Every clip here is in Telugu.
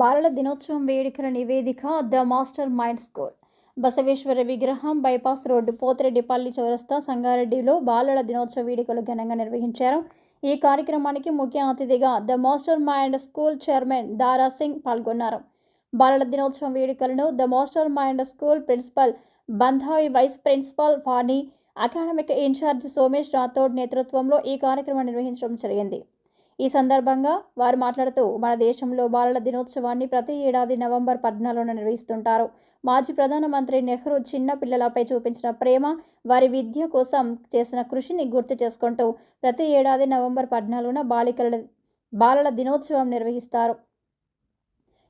బాలల దినోత్సవం వేడుకల నివేదిక the master mind school. Basaveshwara విగ్రహం బైపాస్ రోడ్డు పోతిరెడ్డిపల్లి చౌరస్తా సంగారెడ్డిలో బాలల దినోత్సవ వేడుకలు ఘనంగా నిర్వహించారు. ఈ కార్యక్రమానికి ముఖ్య అతిథిగా the master mind school chairman Dara Singh పాల్గొన్నారు. బాలల దినోత్సవం వేడుకలను the master mind school principal Bandhavi vice principal Vani academic in-charge Somesh Rathod నేతృత్వంలో ఈ కార్యక్రమం నిర్వహించడం జరిగింది. ఈ సందర్భంగా వారు మాట్లాడుతూ మన దేశంలో బాలల దినోత్సవాన్ని ప్రతి ఏడాది నవంబర్ పద్నాలుగున నిర్వహిస్తుంటారు. మాజీ ప్రధానమంత్రి నెహ్రూ చిన్న పిల్లలపై చూపించిన ప్రేమ వారి విద్య కోసం చేసిన కృషిని గుర్తు చేసుకుంటూ ప్రతి ఏడాది నవంబర్ పద్నాలుగున బాలికల బాలల దినోత్సవం నిర్వహిస్తారు.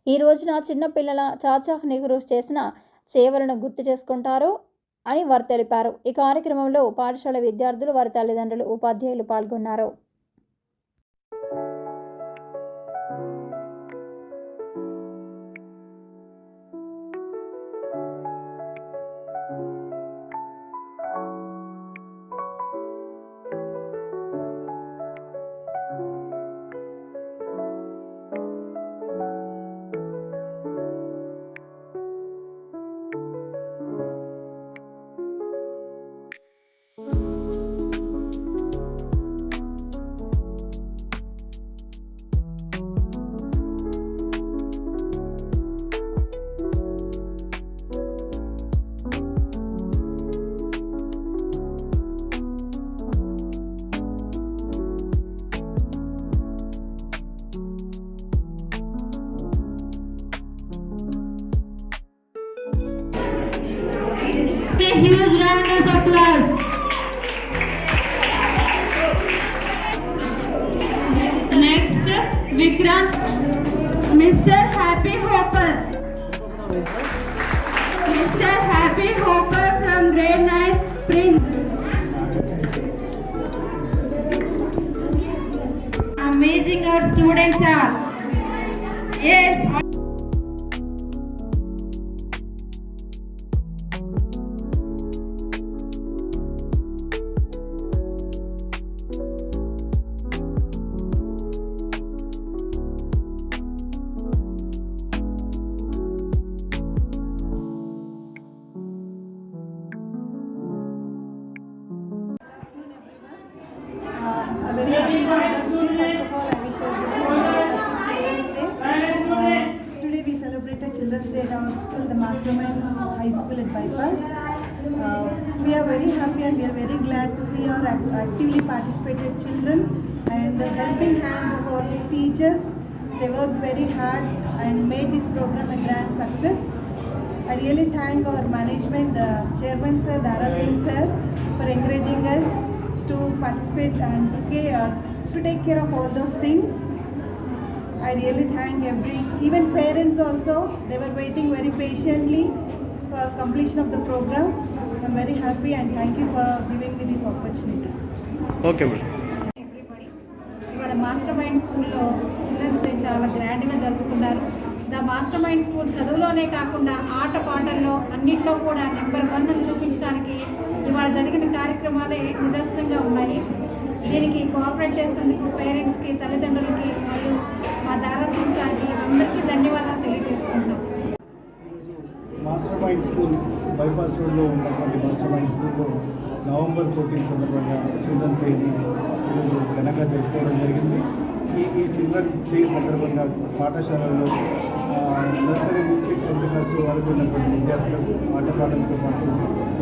ఈ రోజున చిన్నపిల్లల చాచాహ్ చాచా నెహ్రూ చేసిన సేవలను గుర్తు చేసుకుంటారు అని వారు తెలిపారు. ఈ కార్యక్రమంలో పాఠశాల విద్యార్థులు వారి తల్లిదండ్రులు ఉపాధ్యాయులు పాల్గొన్నారు. A huge round of applause. Next, Vikrant, Mr. Happy Hopper. Mr. Happy Hopper from grade 9, Prince. Amazing our students are. Yes, First of all, I wish everyone a happy Children's Day. Uh, today we celebrated Children's Day at our school, the Masterminds High School at Bypass. Uh, we are very happy and we are very glad to see our actively participated children and the helping hands of our teachers. They worked very hard and made this program a grand success. I really thank our management, the chairman sir, Dara Singh sir, for encouraging us to participate and to, uh, to take care of all those things. I really thank every, even parents also, they were waiting very patiently for completion of the program. I'm very happy and thank you for giving me this opportunity. Okay madam everybody ఇవాళ మాస్టర్ మైండ్ స్కూల్లో చిల్డ్రన్స్ డే చాలా గ్రాండ్గా జరుపుకున్నారు ద మాస్టర్ మైండ్ స్కూల్ చదువులోనే కాకుండా ఆట పాటల్లో అన్నిట్లో కూడా నెంబర్ వన్ చూపించడానికి ఇవాళ జరిగిన కార్యక్రమాలే నిదర్శనంగా ఉన్నాయి దీనికి కోఆపరేట్ చేసేందుకు పేరెంట్స్కి తల్లిదండ్రులకి మరియు మా దారాసింగ్ సార్కి అందరికీ ధన్యవాదాలు తెలియజేసుకుంటాం మాస్టర్ మైండ్ స్కూల్ బైపాస్ రోడ్లో ఉన్నటువంటి మాస్టర్ మైండ్ స్కూల్లో నవంబర్ ఫోర్టీన్ సందర్భంగా చిల్డ్రన్స్ డేని ఈరోజు ఘనంగా జరుపుకోవడం జరిగింది. ఈ ఈ చిల్డ్రన్స్ డే సందర్భంగా పాఠశాలలో నర్సరీ నుంచి టెన్త్ క్లాస్ వరకు ఉన్నటువంటి విద్యార్థులకు ఆటపాటలతో పాటు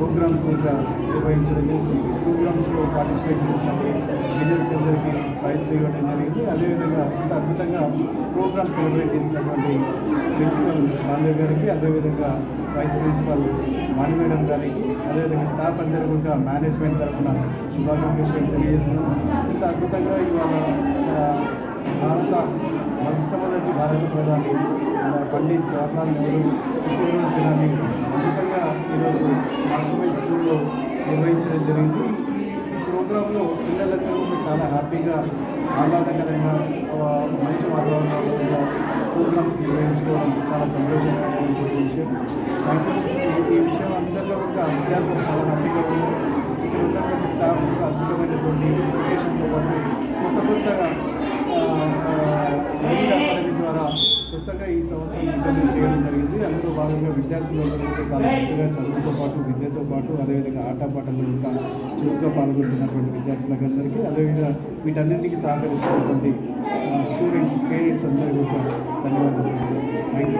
ప్రోగ్రామ్స్ కూడా నిర్వహించడం జరిగింది. ప్రోగ్రామ్స్లో పార్టిసిపేట్ చేసినవి విన్నర్స్ అందరికీ ప్రైజ్లు ఇవ్వడం జరిగింది. అదేవిధంగా ఇంత అద్భుతంగా ప్రోగ్రామ్ సెలబ్రేట్ చేసినటువంటి ప్రిన్సిపల్ బాండే గారికి అదేవిధంగా వైస్ ప్రిన్సిపల్ మాని మేడం గారికి అదేవిధంగా స్టాఫ్ అందరూ కూడా మేనేజ్మెంట్ తరఫున శుభాకాంక్షలు తెలియజేస్తున్నాం. ఇంత అద్భుతంగా ఇవాళ భారత మొట్టమొదటి భారత ప్రధాని పండిత్ జవహర్లాల్ నెహ్రూ పుట్టినరోజు దినాన్ని అద్భుతంగా ఈరోజు మాస్టర్మైల్ స్కూల్లో నిర్వహించడం జరిగింది. ఈ ప్రోగ్రాంలో పిల్లలకు చాలా హ్యాపీగా ఆహ్లాదకరంగా మంచి వాతావరణంలో ప్రోగ్రామ్స్ నిర్వహించుకోవడం చాలా సంతోషకరమైనటువంటి విషయం. ఈ విషయం అందరిలో కూడా విద్యార్థులు చాలా హ్యాపీగా ఉన్నారు. ఇక్కడ ఉన్నటువంటి స్టాఫ్ కూడా అద్భుతమైనటువంటి ఎడ్యుకేషన్తో పాటు కొత్త కొత్తగా ద్వారా కొత్తగా ఈ సంవత్సరం ఇంటర్వ్యూ చేయడం జరిగింది. అందులో భాగంగా విద్యార్థులందరూ కూడా చాలా చక్కగా చదువుతో పాటు విద్యతో పాటు అదేవిధంగా ఆటపాటలు ఇంకా చురుగ్గా పాల్గొంటున్నటువంటి విద్యార్థులందరికీ అదేవిధంగా వీటన్నింటికి సహకరిస్తున్నటువంటి స్టూడెంట్స్ పేరెంట్స్ అందరూ కూడా ధన్యవాదాలు థ్యాంక్ యూ